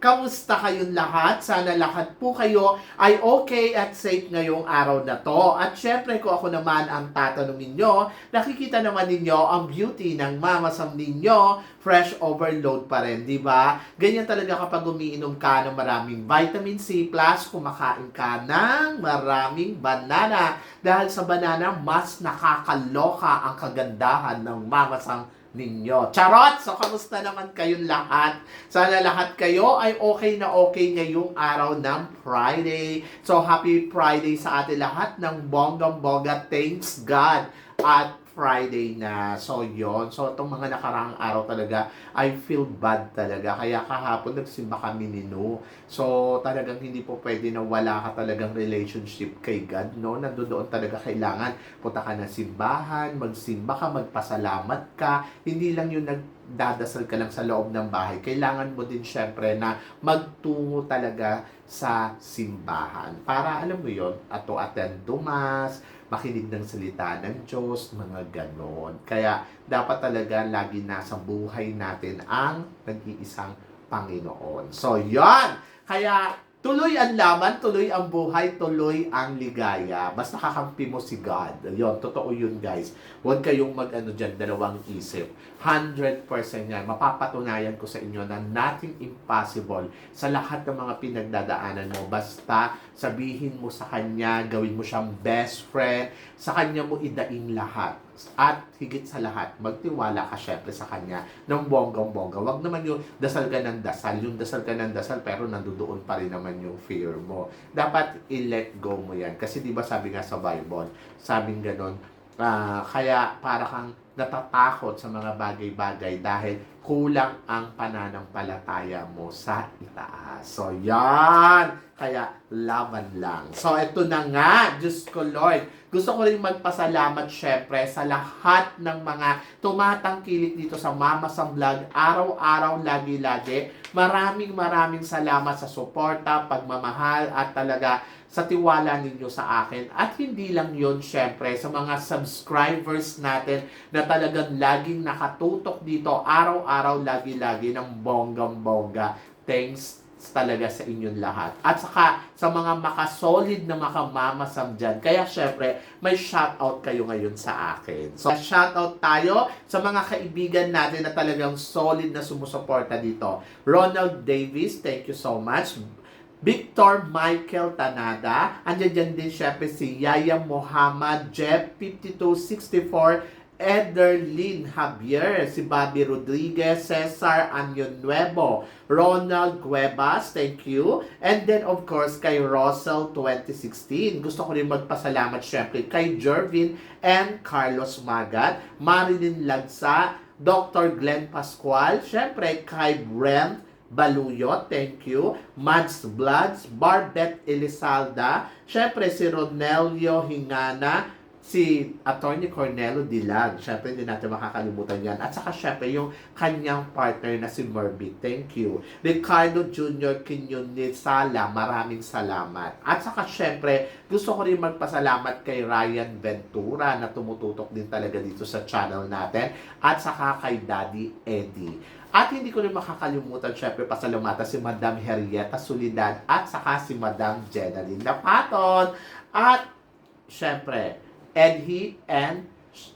Kamusta kayong lahat? Sana lahat po kayo ay okay at safe ngayong araw na to. At syempre kung ako naman ang tatanungin nyo, nakikita naman ninyo ang beauty ng Mama Sam ninyo. Fresh overload pa rin, di ba? Ganyan talaga kapag umiinom ka ng maraming vitamin C plus kumakain ka ng maraming banana. Dahil sa banana, mas nakakaloka ang kagandahan ng mamasang ninyo. Charot! So, kamusta naman kayong lahat? Sana lahat kayo ay okay na okay ngayong araw ng Friday. So, happy Friday sa atin lahat ng bonggang-bongga. Thanks God! At Friday na. So, yon So, itong mga nakaraang araw talaga, I feel bad talaga. Kaya kahapon nagsimba kami ni No. So, talagang hindi po pwede na wala ka talagang relationship kay God, no? Nandoon talaga kailangan punta ka ng simbahan, magsimba ka, magpasalamat ka. Hindi lang yung nagdadasal ka lang sa loob ng bahay. Kailangan mo din syempre na magtungo talaga sa simbahan. Para, alam mo yon at to attend dumas, makinig ng salita ng Diyos, mga ganon. Kaya dapat talaga lagi nasa buhay natin ang nag-iisang Panginoon. So, yon Kaya tuloy ang laman, tuloy ang buhay, tuloy ang ligaya. Basta kakampi mo si God. Yon, totoo yun guys. Huwag kayong mag-ano dyan, dalawang isip. 100% yan. Mapapatunayan ko sa inyo na nothing impossible sa lahat ng mga pinagdadaanan mo. Basta sabihin mo sa Kanya, gawin mo siyang best friend, sa Kanya mo idaing lahat. At higit sa lahat, magtiwala ka syempre sa Kanya ng bonggang-bongga. Huwag naman yung dasal ka ng dasal. Yung dasal ka ng dasal pero nandoon pa rin naman yung fear mo. Dapat i-let go mo yan. Kasi di ba sabi nga sa Bible, sabing ganon, Ah, kaya para kang natatakot sa mga bagay-bagay dahil kulang ang pananampalataya mo sa itaas. So, yan! Kaya, laban lang. So, ito na nga, Diyos ko Lord. Gusto ko rin magpasalamat syempre sa lahat ng mga tumatangkilik dito sa Mama Sam Vlog. Araw-araw, lagi-lagi. Maraming maraming salamat sa suporta, pagmamahal, at talaga sa tiwala ninyo sa akin. At hindi lang yon syempre, sa mga subscribers natin na talagang laging nakatutok dito, araw-araw, lagi-lagi ng bonggang-bongga. Thanks talaga sa inyong lahat. At saka sa mga makasolid na makamamasam dyan. Kaya syempre, may shoutout kayo ngayon sa akin. So, shoutout tayo sa mga kaibigan natin na talagang solid na sumusuporta dito. Ronald Davis, thank you so much. Victor Michael Tanada. Andiyan dyan din syempre si Yaya Muhammad, Jeff 5264, Ederlyn Javier, si Bobby Rodriguez, Cesar Anyon Nuevo, Ronald Cuevas, thank you. And then of course kay Russell 2016. Gusto ko rin magpasalamat syempre kay Jervin and Carlos Magat, Marilyn Lagsa, Dr. Glenn Pascual, syempre kay Brent Baluyot, thank you. Mads Bloods, Barbet Elizalda, syempre si Ronelio Hingana, si Attorney Cornelo Dilag. Syempre, hindi natin makakalimutan yan. At saka, syempre, yung kanyang partner na si Merby. Thank you. Ricardo Jr. Quiñones Sala, maraming salamat. At saka, syempre, gusto ko rin magpasalamat kay Ryan Ventura na tumututok din talaga dito sa channel natin. At saka kay Daddy Eddie. At hindi ko rin makakalimutan, syempre, pasalamatan si Madam Henrietta Solidad at saka si Madam Jenaline Napaton. At, syempre, Edhi and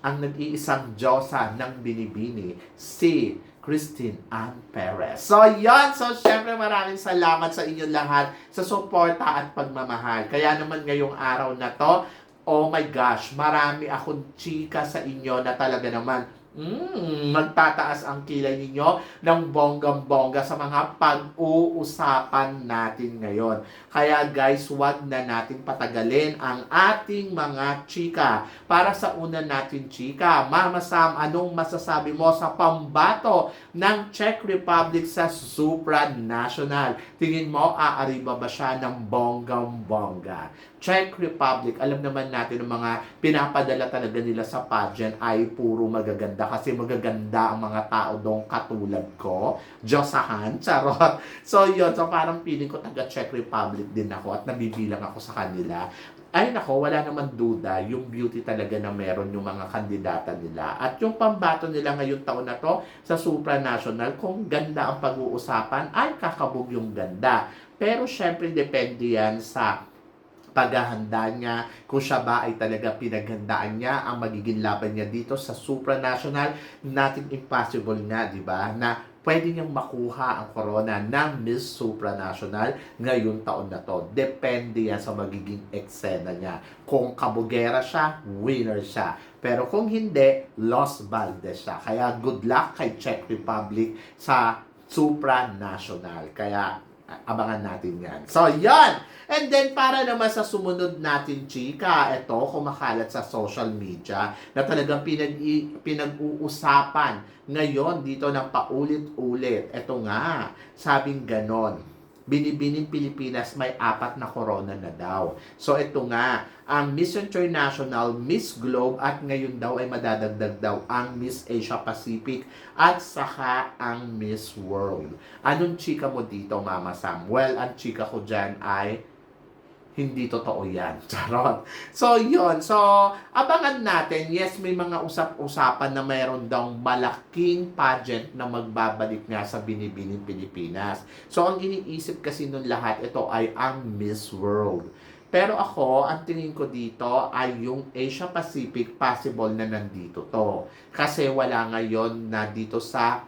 ang nag-iisang Diyosa ng Binibini, si Christine Ann Perez. So, yon So, syempre maraming salamat sa inyo lahat sa suporta at pagmamahal. Kaya naman ngayong araw na to, oh my gosh, marami akong chika sa inyo na talaga naman Mm, magtataas ang kilay ninyo ng bonggang-bongga sa mga pag-uusapan natin ngayon. Kaya guys, wag na nating patagalin ang ating mga chika. Para sa una natin chika, Mama Sam, anong masasabi mo sa pambato ng Czech Republic sa supranational? Tingin mo, aariba ba siya ng bonggang-bongga? Czech Republic, alam naman natin ng mga pinapadala talaga nila sa pageant ay puro magaganda kasi magaganda ang mga tao doon katulad ko. Diyosahan, charot. So yun, so parang feeling ko taga Czech Republic din ako at nabibilang ako sa kanila. Ay nako, wala naman duda, yung beauty talaga na meron yung mga kandidata nila. At yung pambato nila ngayong taon na to sa supranational, kung ganda ang pag-uusapan, ay kakabog yung ganda. Pero syempre depende yan sa paghahanda niya, kung siya ba ay talaga pinaghandaan niya ang magiging laban niya dito sa supranational, nothing impossible nga, di ba? Na pwede niyang makuha ang corona ng Miss Supranational ngayong taon na to. Depende yan sa magiging eksena niya. Kung kabugera siya, winner siya. Pero kung hindi, Los Valdez siya. Kaya good luck kay Czech Republic sa supranational. Kaya abangan natin yan. So, yan! And then, para naman sa sumunod natin, chika, ito, kumakalat sa social media na talagang pinag pinag-uusapan ngayon dito ng paulit-ulit. Ito nga, sabing ganon. Binibining Pilipinas may apat na corona na daw. So ito nga, ang Miss International, Miss Globe at ngayon daw ay madadagdag daw ang Miss Asia Pacific at saka ang Miss World. Anong chika mo dito, Mama Sam? Well, ang chika ko dyan ay hindi totoo yan. Charot. So, yon So, abangan natin. Yes, may mga usap-usapan na mayroon daw malaking pageant na magbabalik nga sa Binibining Pilipinas. So, ang iniisip kasi nun lahat, ito ay ang Miss World. Pero ako, ang tingin ko dito ay yung Asia Pacific possible na nandito to. Kasi wala ngayon na dito sa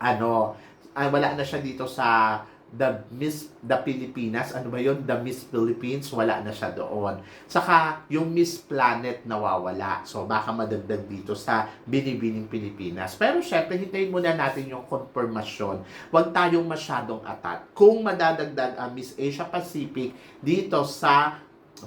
ano, ay wala na siya dito sa the Miss the Pilipinas, ano ba yun? The Miss Philippines, wala na siya doon. Saka, yung Miss Planet nawawala. So, baka madagdag dito sa Binibining Pilipinas. Pero, syempre, hintayin muna natin yung confirmation. Huwag tayong masyadong atat. Kung madadagdag ang Miss Asia Pacific dito sa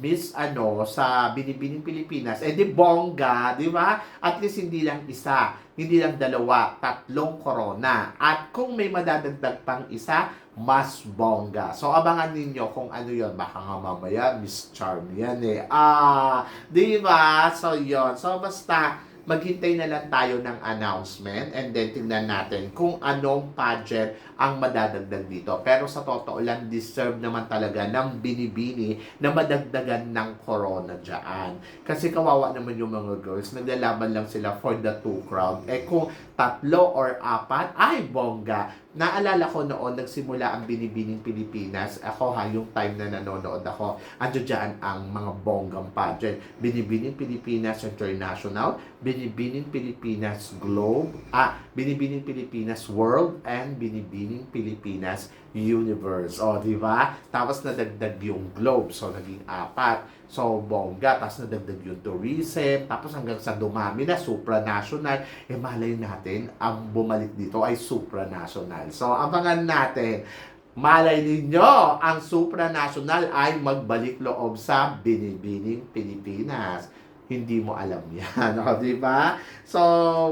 Miss ano sa Binibining Pilipinas, eh di bongga, di ba? At least hindi lang isa, hindi lang dalawa, tatlong corona. At kung may madadagdag pang isa, mas bongga. So abangan ninyo kung ano yon Baka nga mamaya, Miss Charm yan eh. Ah, di ba? So yon So basta, maghintay na lang tayo ng announcement and then tingnan natin kung anong pageant ang madadagdag dito. Pero sa totoo lang, deserve naman talaga ng binibini na madagdagan ng corona dyan. Kasi kawawa naman yung mga girls, naglalaban lang sila for the two crowd. Eh kung tatlo or apat, ay bongga. Naalala ko noon, nagsimula ang Binibining Pilipinas. Ako ha, yung time na nanonood ako, ando dyan ang mga bonggang pageant. Binibining Pilipinas International, Binibining Pilipinas Globe, ah, Binibining Pilipinas World, and Binibining Pilipinas Universe. O, di ba? Tapos nadagdag yung Globe. So, naging apat. So, bongga. Tapos nadagdag yung tourism. Tapos hanggang sa dumami na, supranational. Eh, malay natin, ang bumalik dito ay supranational. So, abangan natin. Malay ninyo, ang supranational ay magbalik loob sa Binibining Pilipinas hindi mo alam yan. O, di ba? So,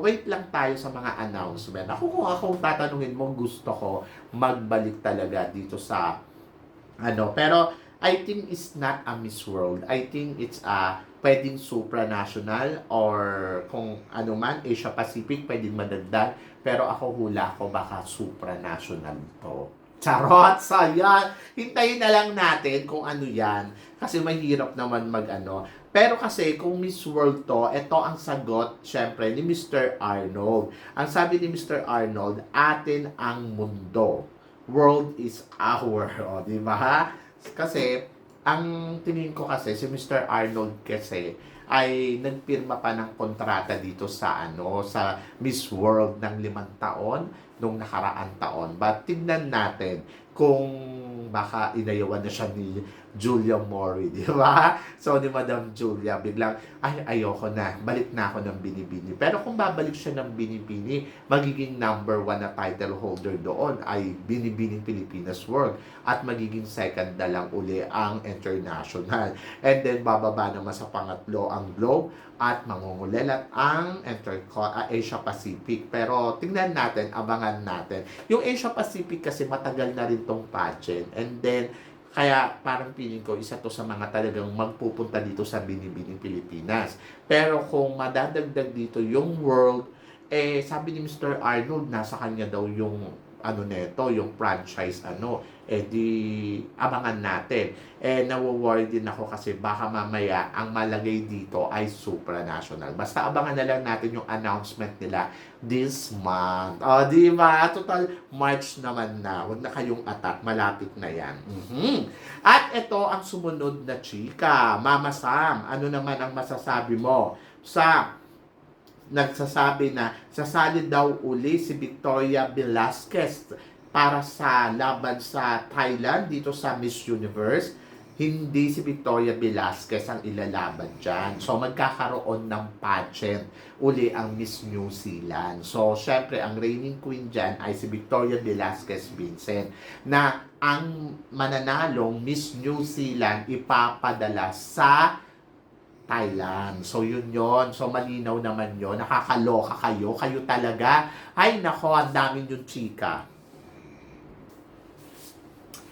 wait lang tayo sa mga announcement. Ako kung akong tatanungin mo, gusto ko magbalik talaga dito sa ano. Pero, I think it's not a Miss World. I think it's a pwedeng supranational or kung ano man, Asia Pacific, pwedeng madagdag. Pero ako hula ko baka supranational to. Charot! So, yan. Hintayin na lang natin kung ano yan. Kasi mahirap naman mag-ano. Pero kasi kung Miss World to, ito ang sagot, syempre, ni Mr. Arnold. Ang sabi ni Mr. Arnold, atin ang mundo. World is our. O, di ba? Kasi, ang tingin ko kasi, si Mr. Arnold kasi, ay nagpirma pa ng kontrata dito sa ano sa Miss World ng limang taon nung nakaraan taon. But tignan natin kung baka inayawan na siya ni Julia Mori, di ba? So, ni Madam Julia, biglang, ay, ayoko na, balik na ako ng binibini. Pero kung babalik siya ng binibini, magiging number one na title holder doon ay Binibining Pilipinas World at magiging second na lang uli ang international. And then, bababa naman sa pangatlo ang Globe at mangungulelat ang Interco uh, Asia Pacific. Pero tingnan natin, abangan natin. Yung Asia Pacific kasi matagal na rin tong pageant. And then, kaya parang feeling ko isa to sa mga talagang magpupunta dito sa Binibining Pilipinas. Pero kung madadagdag dito yung World eh sabi ni Mr. Arnold nasa kanya daw yung ano neto, yung franchise ano, eh di abangan natin. Eh nawo-worry din ako kasi baka mamaya ang malagay dito ay supranational. Basta abangan na lang natin yung announcement nila this month. O, di ba? Total March naman na. Huwag na kayong attack. Malapit na yan. Mhm. At ito ang sumunod na chika. Mama Sam, ano naman ang masasabi mo sa nagsasabi na sasali daw uli si Victoria Velasquez para sa laban sa Thailand dito sa Miss Universe. Hindi si Victoria Velasquez ang ilalaban dyan. So, magkakaroon ng pageant uli ang Miss New Zealand. So, syempre, ang reigning queen dyan ay si Victoria Velasquez Vincent na ang mananalong Miss New Zealand ipapadala sa Thailand. So, yun yon So, malinaw naman yon Nakakaloka kayo. Kayo talaga. Ay, nako, ang daming yung chika.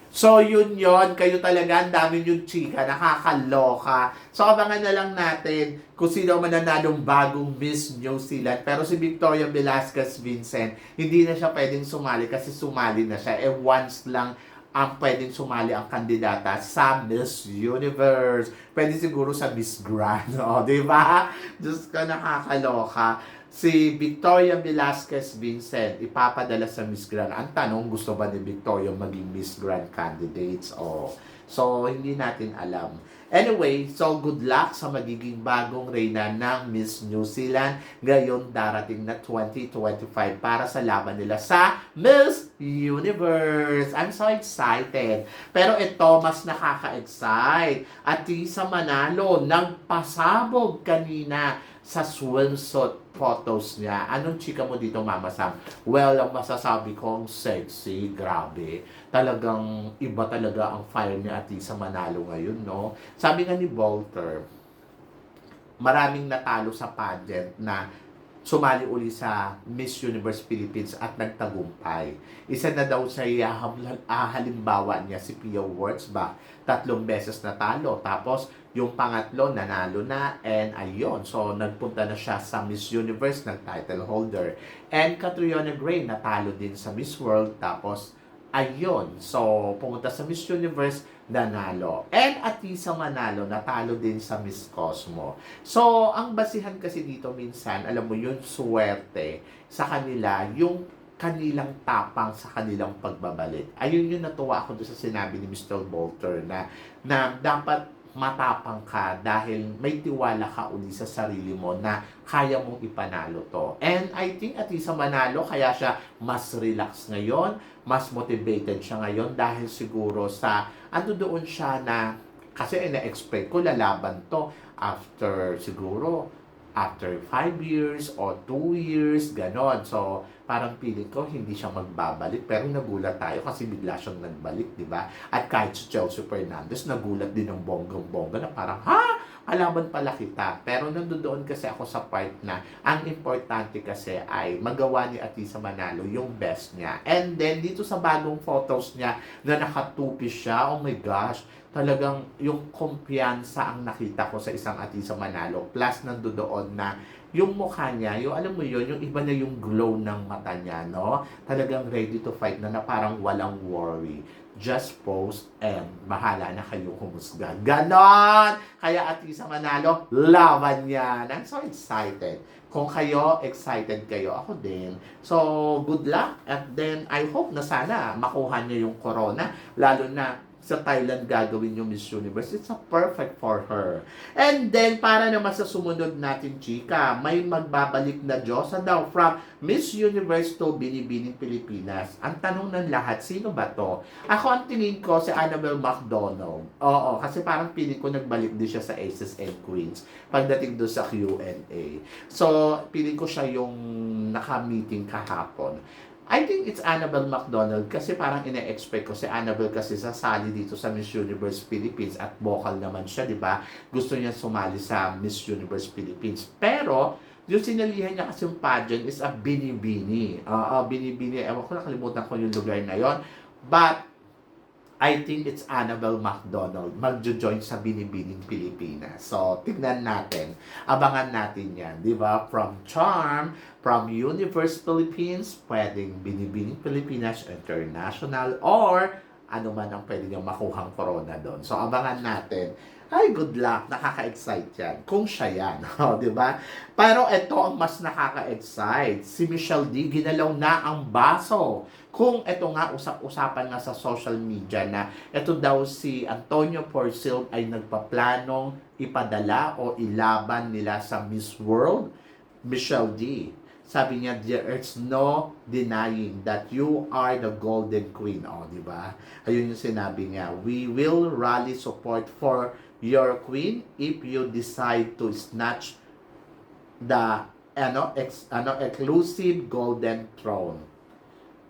So, yun yon Kayo talaga, ang daming yung chika. Nakakaloka. So, abangan na lang natin kung sino mananalong bagong Miss New Zealand. Pero si Victoria Velasquez Vincent, hindi na siya pwedeng sumali kasi sumali na siya. Eh, once lang ang pwedeng sumali ang kandidata sa Miss Universe. Pwede siguro sa Miss Grand. O, di ba? Diyos ka, nakakaloka. Si Victoria Velasquez Vincent, ipapadala sa Miss Grand. Ang tanong, gusto ba ni Victoria maging Miss Grand candidates? O, so, hindi natin alam. Anyway, so good luck sa magiging bagong reyna ng Miss New Zealand ngayon darating na 2025 para sa laban nila sa Miss Universe. I'm so excited. Pero ito, mas nakaka-excite. At sa Manalo, nagpasabog kanina sa swimsuit photos niya. Anong chika mo dito, Mama Sam? Well, ang masasabi kong sexy, grabe. Talagang iba talaga ang fire ni Atisa Manalo ngayon, no? Sabi nga ni Walter, maraming natalo sa pageant na sumali uli sa Miss Universe Philippines at nagtagumpay. Isa na daw sa ah, halimbawa niya si Pia Wurtzbach. Tatlong beses natalo. Tapos, yung pangatlo, nanalo na. And ayun, so nagpunta na siya sa Miss Universe ng title holder. And Catriona Gray, natalo din sa Miss World. Tapos, ayun, so pumunta sa Miss Universe, nanalo. And Atisa Manalo, natalo din sa Miss Cosmo. So, ang basihan kasi dito minsan, alam mo yun, suwerte sa kanila, yung kanilang tapang sa kanilang pagbabalik. Ayun yung natuwa ako doon sa sinabi ni Mr. Bolter na, na dapat matapang ka dahil may tiwala ka uli sa sarili mo na kaya mong ipanalo to. And I think at isa manalo, kaya siya mas relax ngayon, mas motivated siya ngayon dahil siguro sa ano doon siya na kasi ina-expect ko lalaban to after siguro after 5 years or 2 years, ganon. So, parang feeling ko hindi siya magbabalik. Pero nagulat tayo kasi bigla siyang nagbalik, di ba? At kahit si Chelsea Fernandez, nagulat din ng bonggang-bongga na parang, ha? Kalaban pala kita. Pero nandoon kasi ako sa part na ang importante kasi ay magawa ni Atisa Manalo yung best niya. And then, dito sa bagong photos niya na nakatupi siya, oh my gosh, talagang yung kumpiyansa ang nakita ko sa isang Atisa Manalo. Plus, nandoon na yung mukha niya, yung alam mo yun, yung iba na yung glow ng mata niya, no? Talagang ready to fight na na parang walang worry. Just post and bahala na kayong humusga. Ganon! Kaya Atisa Manalo, laban yan. I'm so excited. Kung kayo, excited kayo, ako din. So, good luck. At then, I hope na sana makuha niya yung corona. Lalo na sa Thailand gagawin yung Miss Universe. It's a perfect for her. And then, para naman sa sumunod natin, chika, may magbabalik na Diyosa daw from Miss Universe to Binibining Pilipinas. Ang tanong ng lahat, sino ba to? Ako ang tingin ko si Annabelle McDonald. Oo, kasi parang piling ko nagbalik din siya sa Aces and Queens pagdating doon sa Q&A. So, piling ko siya yung naka-meeting kahapon. I think it's Annabelle McDonald kasi parang ina-expect ko si Annabelle kasi sasali dito sa Miss Universe Philippines at vocal naman siya, di ba? Gusto niya sumali sa Miss Universe Philippines. Pero, yung sinalihan niya kasi yung pageant is a binibini. Oo, binibini. Ewan ko, nakalimutan ko yung lugar na yon. But, I think it's Annabelle McDonald magjo-join sa Binibining Pilipinas. So, tignan natin. Abangan natin yan. Di ba? From Charm, from Universe Philippines, pwedeng Binibining Pilipinas International, or ano man ang pwede nyo makuhang corona doon. So, abangan natin. Ay, good luck. Nakaka-excite yan. Kung siya yan. O, di ba? Pero ito ang mas nakaka-excite. Si Michelle D, ginalaw na ang baso. Kung ito nga, usap-usapan nga sa social media na ito daw si Antonio Porcil ay nagpaplanong ipadala o ilaban nila sa Miss World, Michelle D. Sabi niya, there's no denying that you are the golden queen. O, di ba? Ayun yung sinabi niya. We will rally support for your queen if you decide to snatch the ano ex, ano exclusive golden throne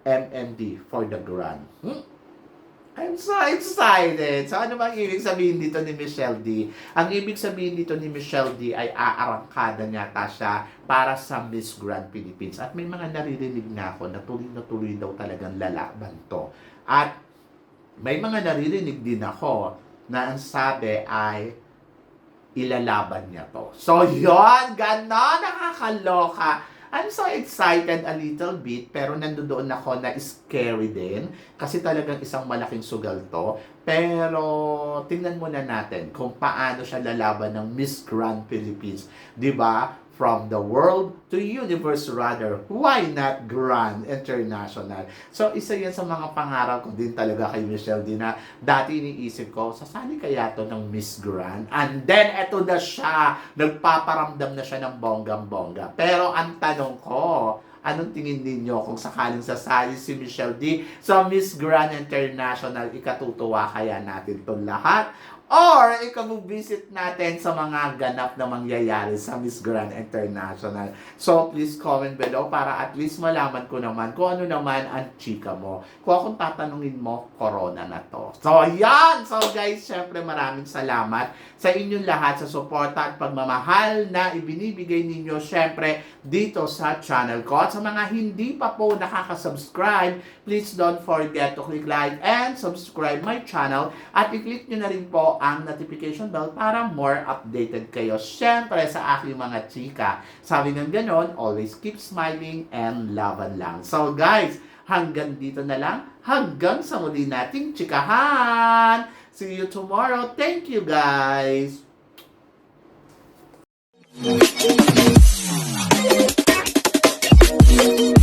MMD for the grand. Hmm? I'm so excited. So, ano bang ibig sabihin dito ni Michelle D? Ang ibig sabihin dito ni Michelle D ay aarangkada niya ta siya para sa Miss Grand Philippines. At may mga naririnig na ako na tuloy na tuloy daw talagang lalaban to. At may mga naririnig din ako na ang sabi ay ilalaban niya to. So, yon Ganon! Nakakaloka! I'm so excited a little bit, pero nandoon ako na scary din. Kasi talagang isang malaking sugal to. Pero, tingnan muna natin kung paano siya lalaban ng Miss Grand Philippines. ba? From the world to universe rather. Why not Grand International? So, isa yan sa mga pangarap ko din talaga kay Michelle din na dati iniisip ko, sasali kaya to ng Miss Grand? And then, eto na siya. Nagpaparamdam na siya ng bonggang-bongga. Pero, ang tanong ko, anong tingin ninyo kung sakaling sasali si Michelle D sa Miss Grand International, ikatutuwa kaya natin to lahat? Or ikabubisit natin sa mga ganap na mangyayari sa Miss Grand International. So, please comment below para at least malaman ko naman kung ano naman ang chika mo. Kung akong tatanungin mo, corona na to. So, yan! So, guys, syempre maraming salamat sa inyong lahat sa suporta at pagmamahal na ibinibigay ninyo syempre dito sa channel ko. At sa mga hindi pa po nakaka-subscribe, please don't forget to click like and subscribe my channel at i-click nyo na rin po mo ang notification bell para more updated kayo. Siyempre, sa aking mga chika, sabi ng ganon, always keep smiling and laban lang. So guys, hanggang dito na lang. Hanggang sa muli nating chikahan. See you tomorrow. Thank you guys. Thank you.